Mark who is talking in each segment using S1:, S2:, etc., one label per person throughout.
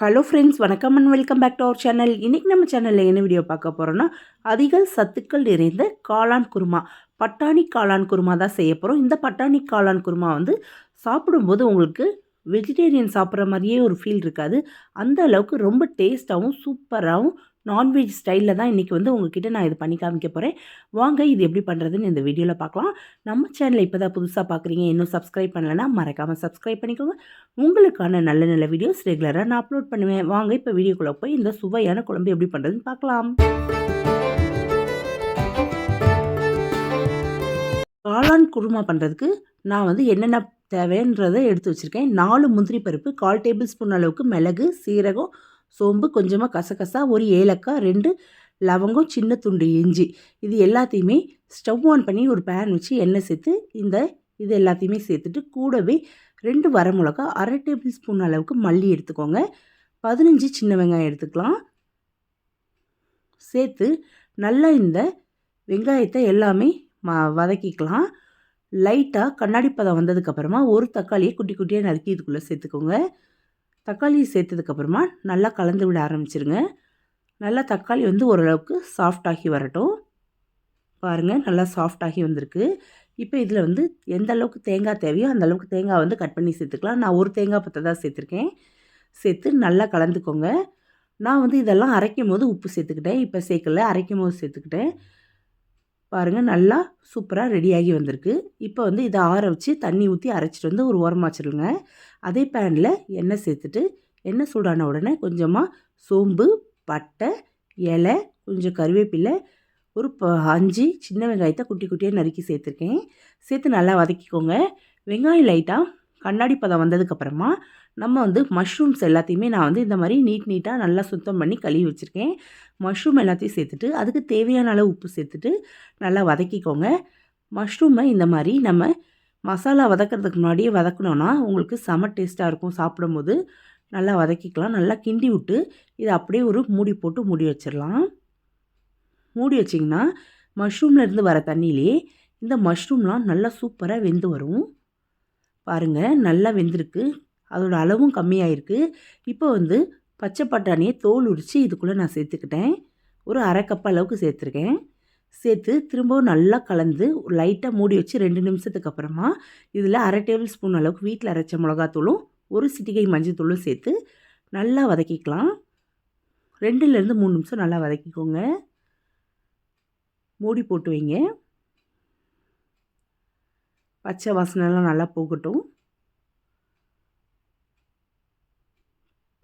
S1: Hello friends வணக்கம் and welcome back to our channel இன்றைக்கி நம்ம சேனலில் என்ன வீடியோ பார்க்க போகிறோன்னா அதிக சத்துக்கள் நிறைந்த காளான் குருமா. பட்டாணி காளான் குருமா தான் செய்ய போகிறோம் இந்த பட்டாணி காளான் குருமா வந்து சாப்பிடும்போது உங்களுக்கு வெஜிடேரியன் சாப்பிட்ற மாதிரியே ஒரு ஃபீல் இருக்காது. அந்த அளவுக்கு ரொம்ப டேஸ்ட்டாகவும் சூப்பராகவும் நான்வெஜ் ஸ்டைலில் தான் இன்றைக்கி வந்து உங்ககிட்ட நான் இது பண்ணி காமிக்க போகிறேன் வாங்க இது எப்படி பண்ணுறதுன்னு இந்த வீடியோவில் பார்க்கலாம். நம்ம சேனலை இப்போ தான் புதுசாக பார்க்குறீங்க இன்னும் சப்ஸ்கிரைப் பண்ணலைன்னா மறக்காமல் சப்ஸ்கிரைப் பண்ணிக்கோங்க. உங்களுக்கான நல்ல நல்ல வீடியோஸ் ரெகுலராக நான் அப்லோட் பண்ணுவேன். வாங்க இப்போ வீடியோக்குள்ளே போய் இந்த சுவையான குழம்பு எப்படி பண்ணுறதுன்னு பார்க்கலாம். காளான் குருமா பண்ணுறதுக்கு நான் வந்து என்னென்ன தேவைன்றதை எடுத்து வச்சுருக்கேன். நாலு முந்திரி பருப்பு கால் டேபிள் ஸ்பூன் அளவுக்கு மிளகு சீரகம் சோம்பு கொஞ்சமாக கசகசா ஒரு ஏலக்காய் ரெண்டு லவங்கம் சின்ன துண்டு இஞ்சி. இது எல்லாத்தையுமே ஸ்டவ் ஆன் பண்ணி ஒரு பேன் வச்சு எண்ணெய் சேர்த்து இந்த இது எல்லாத்தையுமே சேர்த்துட்டு கூடவே ரெண்டு வரமிளகா அரை டேபிள் ஸ்பூன் அளவுக்கு மல்லி எடுத்துக்கோங்க. பதினஞ்சு சின்ன வெங்காயம் எடுத்துக்கலாம். சேர்த்து நல்லா இந்த வெங்காயத்தை எல்லாமே ம வதக்கிக்கலாம். லைட்டாக கண்ணாடி பதம் வந்ததுக்கப்புறமா ஒரு தக்காளியை குட்டி குட்டியாக நறுக்கி இதுக்குள்ளே சேர்த்துக்கோங்க. தக்காளி சேர்த்ததுக்கப்புறமா நல்லா கலந்து விட ஆரம்பிச்சிருங்க. நல்லா தக்காளி வந்து ஓரளவுக்கு சாஃப்டாகி வரட்டும். பாருங்கள் நல்லா சாஃப்டாகி வந்திருக்கு. இப்போ இதில் வந்து எந்த அளவுக்கு தேங்காய் தேவையோ அந்த அளவுக்கு தேங்காய் வந்து கட் பண்ணி சேர்த்துக்கலாம். நான் ஒரு தேங்காய் பற்ற தான் சேர்த்துருக்கேன். சேர்த்து நல்லா கலந்துக்கோங்க. நான் வந்து இதெல்லாம் அரைக்கும் போது உப்பு சேர்த்துக்கிட்டேன். இப்போ சேர்க்கல அரைக்கும் போது சேர்த்துக்கிட்டேன். பாருங்கள் நல்லா சூப்பராக ரெடியாகி வந்திருக்கு. இப்போ வந்து இதை ஆற வச்சு தண்ணி ஊற்றி அரைச்சிட்டு வந்து ஒரு ஓரமாக வச்சுருங்க. அதே பேனில் எண்ணெய் சேர்த்துட்டு எண்ணெய் சூடான உடனே கொஞ்சமாக சோம்பு பட்டை இலை கொஞ்சம் கருவேப்பிலை ஒரு ப அஞ்சு சின்ன வெங்காயத்தை குட்டி குட்டியாக நறுக்கி சேர்த்துருக்கேன். சேர்த்து நல்லா வதக்கிக்கோங்க. வெங்காயம் லைட்டாக கண்ணாடி பதம் வந்ததுக்கப்புறமா நம்ம வந்து மஷ்ரூம்ஸ் எல்லாத்தையுமே நான் வந்து இந்த மாதிரி நீட் நீட்டாக நல்லா சுத்தம் பண்ணி கழுவி வச்சுருக்கேன். மஷ்ரூம் எல்லாத்தையும் சேர்த்துட்டு அதுக்கு தேவையான அளவு உப்பு சேர்த்துட்டு நல்லா வதக்கிக்கோங்க. மஷ்ரூமை இந்த மாதிரி நம்ம மசாலா வதக்கிறதுக்கு முன்னாடியே வதக்கணுன்னா உங்களுக்கு செம டேஸ்ட்டாக இருக்கும் சாப்பிடும்போது. நல்லா வதக்கிக்கலாம். நல்லா கிண்டி விட்டு இதை அப்படியே ஒரு மூடி போட்டு மூடி வச்சிடலாம். மூடி வச்சிங்கன்னா மஷ்ரூம்லேருந்து வர தண்ணியிலே இந்த மஷ்ரூம்லாம் நல்லா சூப்பராக வெந்து வரும். பாருங்கள் நல்லா வெந்திருக்கு. அதோட அளவும் கம்மியாயிருக்கு. இப்போ வந்து பச்சை பட்டாணியை தோல் உரித்து இதுக்குள்ளே நான் சேர்த்துக்கிட்டேன். ஒரு அரை கப் அளவுக்கு சேர்த்துருக்கேன். சேர்த்து திரும்பவும் நல்லா கலந்து லைட்டாக மூடி வச்சு ரெண்டு நிமிஷத்துக்கு அப்புறமா இதில் அரை டேபிள் ஸ்பூன் அளவுக்கு வீட்டில் அரைச்ச மிளகாத்தூளும் ஒரு சிட்டிகை மஞ்சள் தூளும் சேர்த்து நல்லா வதக்கிக்கலாம். ரெண்டுலேருந்து மூணு நிமிஷம் நல்லா வதக்கிக்கோங்க. மூடி போட்டு வைங்க. பச்சை வாசனைலாம் நல்லா போகட்டும்.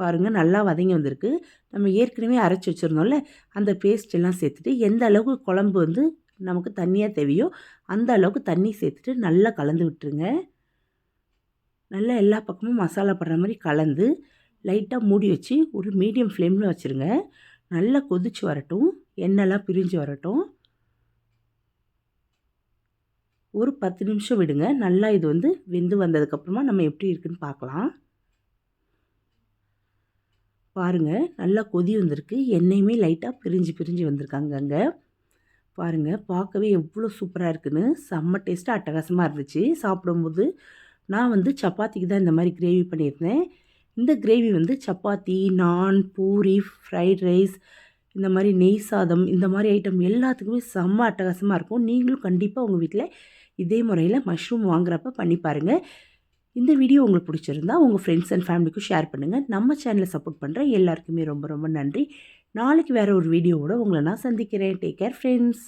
S1: பாருங்கள் நல்லா வதங்கி வந்திருக்கு. நம்ம ஏற்கனவே அரைச்சி வச்சுருந்தோம்ல அந்த பேஸ்ட் எல்லாம் சேர்த்துட்டு எந்த அளவுக்கு குழம்பு வந்து நமக்கு தண்ணியாக தேவையோ அந்த அளவுக்கு தண்ணி சேர்த்துட்டு நல்லா கலந்து விட்டுருங்க. நல்லா எல்லா பக்கமும் மசாலா படுற மாதிரி கலந்து லைட்டாக மூடி வச்சு ஒரு மீடியம் ஃப்ளேமில் வச்சுருங்க. நல்லா கொதிச்சு வரட்டும் எண்ணெய்லாம் பிரிஞ்சு வரட்டும். ஒரு பத்து நிமிஷம் விடுங்க நல்லா இது வந்து வெந்து வந்ததுக்கப்புறமா நம்ம எப்படி இருக்குன்னு பார்க்கலாம். பாருங்கள் நல்லா கொதி வந்திருக்கு. எண்ணெயுமே லைட்டாக பிரிஞ்சு பிரிஞ்சு வந்திருக்காங்க அங்கே. பாருங்கள் பார்க்கவே எவ்வளோ சூப்பராக இருக்குன்னு. செம்ம டேஸ்ட்டாக அட்டகாசமாக இருந்துச்சு. சாப்பிடும்போது நான் வந்து சப்பாத்திக்கு தான் இந்த மாதிரி கிரேவி பண்ணியிருந்தேன். இந்த கிரேவி வந்து சப்பாத்தி நான் பூரி ஃப்ரைட் ரைஸ் இந்த மாதிரி நெய் சாதம் இந்த மாதிரி ஐட்டம் எல்லாத்துக்குமே செம்ம அட்டகாசமாக இருக்கும். நீங்களும் கண்டிப்பாக உங்கள் வீட்டில் இதே முறையில் மஷ்ரூம் வாங்குறப்ப பண்ணி பாருங்கள் இந்த வீடியோ உங்களுக்கு பிடிச்சிருந்தா உங்கள் ஃப்ரெண்ட்ஸ் அண்ட் ஃபேமிலிக்கும் ஷேர் பண்ணுங்கள் நம்ம சேனலை சப்போர்ட் பண்ணுற எல்லாருக்குமே ரொம்ப ரொம்ப நன்றி. நாளைக்கு வேறு ஒரு வீடியோவோட உங்களை நான் சந்திக்கிறேன். Take care friends